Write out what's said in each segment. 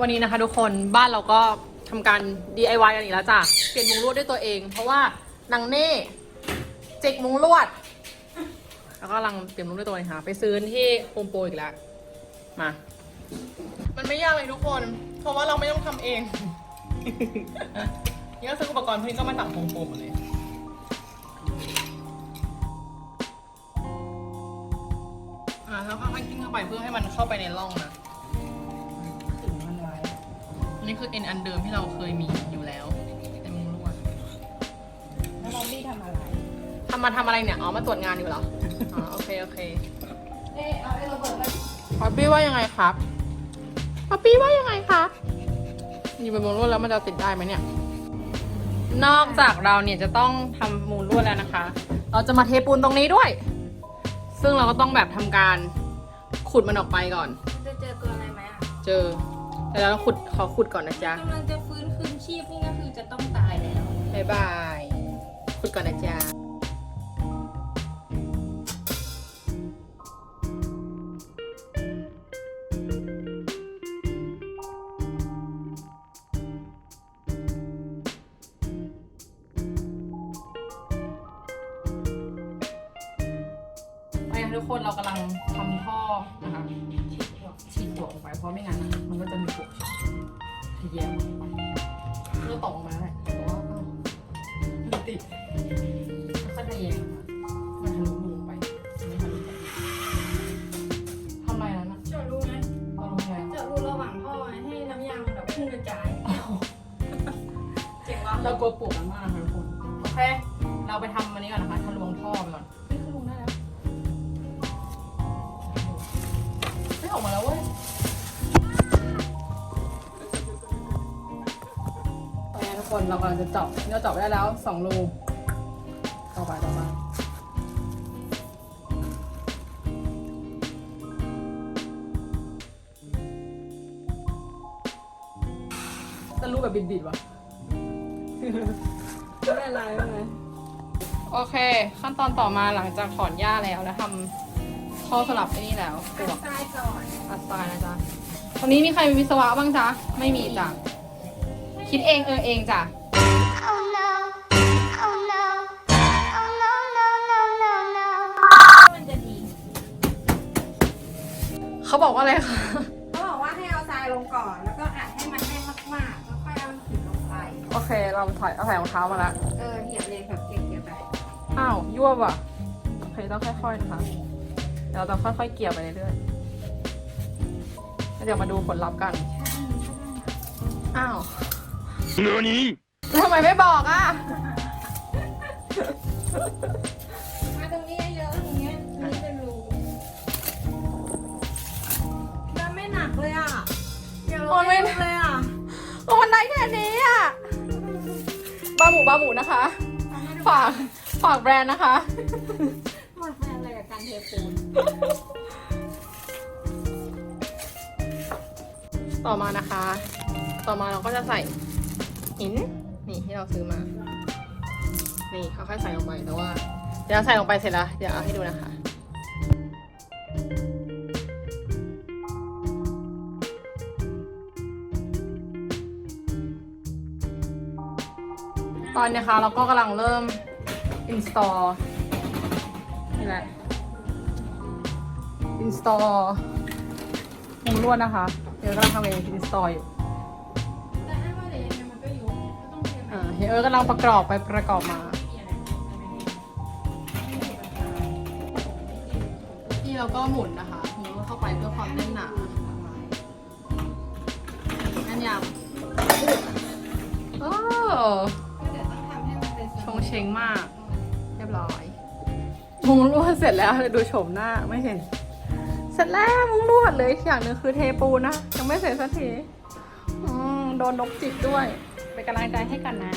วันนี้นะคะทุกคนบ้านเราก็ทำการ DIY กันอีกแล้วจ้ะ เปลี่ยนมุงลวดด้วยตัวเอง เพราะว่านางเน่จิกมุงลวด แล้วก็กำลังเปลี่ยนมุงด้วยตัวเองค่ะ ไปซื้อที่โฮมโปรอีกแล้ว มา มันไม่ยากเลยทุกคน เพราะว่าเราไม่ต้องทำเองนี่ก็ซื้ออุปกรณ์พวกนี้ก็มาจากโฮมโปรหมดเลยอ่าแล้วค่อยๆกิ้งเข้าไปเพื่อให้มันเข้าไปในร่องนะ นนี้คือเอ็นอันเดิมที่เราเคยมีอยู่แล้วในมุงลวดแล้วเราบี้ทำอะไร ทำมาทำอะไรเนี่ย อ๋อ มาตรวจงานอยู่เหรอ อ๋อ โอเค โอเคเอ๊ะเอาไอ้โรเบิร์ตมาป๊อปปี้ว่ายังไงครับป๊อปปี้ว่ายังไงครับอยู่บนมุงลวดแล้วมันจะติดได้ไหมเนี่ย นอกจากเราเนี่ยจะต้องทำมุงลวดแล้วนะคะ เราจะมาเทปูนตรงนี้ด้วย ซึ่งเราก็ต้องแบบทำการขุดมันออกไปก่อน จะเจอตัวอะไรไหมอะ เจอ แต่เราขุดขอขุดก่อนนะจ๊ะกำลังจะฟื้นคืนชีพนี่ก็คือจะต้องตายแล้ว บายบาย ขุดก่อนนะจ๊ะไปค่ะทุกคนเรากำลังทำท่อนะคะ ฉีดปลวกไป เพราะไม่งั้นนะมันก็จะมีปลวกทะแยงออกไปก็ตกออกมาแหละแต่ว่าเอ้ามันติดแล้วก็ทะแยงออกมันทะลุรูไปไม่ทะลุไปทำไมนั้นอะเจาะรูไหมเราลงไงเจาะรูระหว่างท่อให้น้ำยางมันแบบพุ่งกระจาย เจ๋งวะเรากลัวปลวกมันมากค่ะทุกคน โอเค เราไปทำอันนี้ก่อนนะคะทะลวงท่อไปก่อน ออกมาแล้วเว้ยตอนนี้ทุกคนเรากำลังจะเจาะนี่เราเจาะไปได้แล้วสองรูต่อไปต่อไปจะรูแบบบิดๆวะไม่เป็นไรไม่เป็นไรโอเค ขั้นตอนต่อมาหลังจากถอนหญ้าแล้วแล้วทำท่อสลับไอ้นี่แล้วปลวกตายก่อน อัดทรายนะจ๊ะตอนนี้มีใครมีวิศวะบ้างจ๊ะ ไม่มีจ้ะ คิดเองเออเองจ้ะ Oh no. Oh no. Oh no, no, no, no, no. มันจะดีเขาบอกว่าอะไรคะ เขาบอกว่าให้เอาทรายลงก่อน แล้วก็อัดให้มันแน่นมากๆ แล้วค่อยเอาหินลงไป โอเค เราถอยเอาใส่รองเท้ามาแล้วเออเหยียบเลยแบบเกี่ยวๆไปอ้าวยั่วว่ะ โอเคต้องค่อยๆนะคะ เดี๋ยวเราจะค่อยๆเกี่ยวไปเรื่อยๆ แล้วเดี๋ยวมาดูผลลัพธ์กันอ้าวแล้วทำไมไม่บอกอะมาตรงนี้เยอะๆตรงเนี้ยตรงนี้เป็นรูแล้วไม่หนักเลยอะอย่าลโอ้งยไม่เลยอะโอ้มันได้แค่นี้อะบาหมูบาหมูนะคะ ฝากฝากแบรนด์นะคะ หมดแฟนเลยกับการเทปูน ต่อมานะคะ ต่อมาเราก็จะใส่หิน นี่ที่เราซื้อมา นี่ค่อยๆใส่ลงไปแต่ว่า เดี๋ยวใส่ลงไปเสร็จแล้ว เดี๋ยวเอาให้ดูนะคะตอนนี้นะคะเราก็กำลังเริ่ม install นี่แหละ install มุงลวดนะคะ เดี๋ยวกำลังทำเอง install อยู่แต่ถ้าว่าเดี๋ยวยังไงมันก็ยุบก็ต้องเทใหม่อ่าเฮยเออกำลังประกอบไปประกอบมาที่เราก็หมุนนะคะหมุนเข้าไปเพื่อความแน่นหนาแน่นยำโอ้เดี๋ยวต้องทำให้มันเป็นชงเชงมาก เรียบร้อยมุงลวดเสร็จแล้วเดี๋ยวดูโฉมหน้าไม่เห็นเส ร็จแล้วมุงลวดเลยอย่างหนึ่งคือเทปูนนะยังไม่เสร็จสักทีอืมโดนนกจิกด้วย เป็นกำลังใจให้กันนะ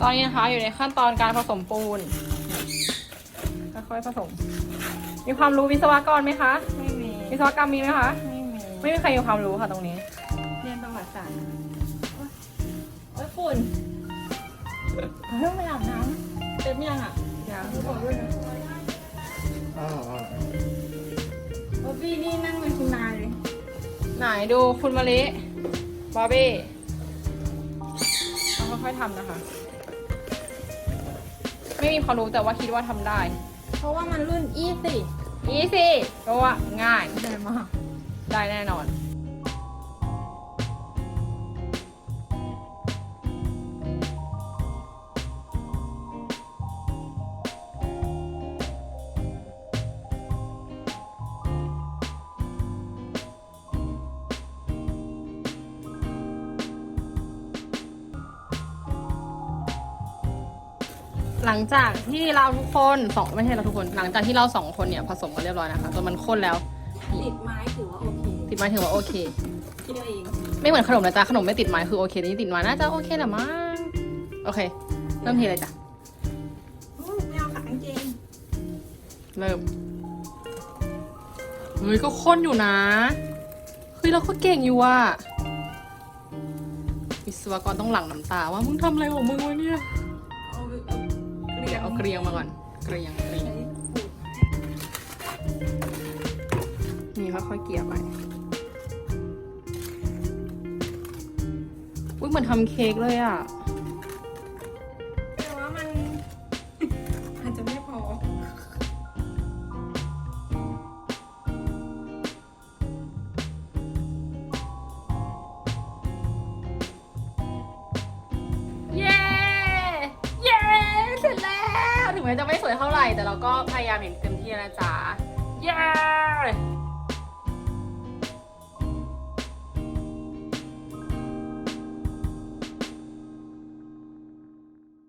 ตอนนี้นะคะอยู่ในขั้นตอนการผสมปูนค่อยๆผสม มีความรู้วิศวกรไหมคะ ไม่มี วิศวกรรมมีไหมคะ ไม่มี ไม่มีใครมีความรู้ค่ะตรงนี้ เรียนประวัติศาสตร์โอ้ยฝุ่นเพิ่งไปอาบน้ำเต็มยังอะยังดูก่อนด้วยนะโอ้ พี่นี่นั่งเป็นคุณนายเลยไหนดูคุณมะลิบอบบี้เราค่อยๆทำนะคะ ไม่มีความรู้แต่ว่าคิดว่าทำได้ เพราะว่ามันรุ่นยี่สิอีสิเพราะว่าง่ายได้มาก ได้แน่นอน หลังจากที่เราทุกคนสองไม่ใช่เราทุกคน หลังจากที่เราสองคนเนี่ยผสมกันเรียบร้อยนะคะจนมันข้นแล้ว ติดไม้ถือว่าโอเคติดไม้ถือว่าโอเค คิดเอาเองไม่เหมือนขนมนะจ๊ะขนมไม่ติดไม้คือโอเคแต่นี่ติดไม้น่าจะโอเคแหละมั้งโอเค เริ่มทีเลยจ้ะอุ๊ยไม่เอาขากางเกงเริ่มเฮ้ยก็ข้นอยู่นะเฮ้ยเราก็เก่งอยู่ว่ะวิศวกรต้องหลั่งน้ำตาว่ามึงทำอะไรของมึงวะเนี่ย เดี๋ยวเอาเกรียงมาก่อน เกรียงเกลียงนี่ค่อยๆเกลี่ยไปอุ้ยเหมือนทำเค้กเลยอะ แม้จะไม่สวยเท่าไหร่ แต่เราก็พยายามอย่างเต็มที่นะจ๊ะ เย้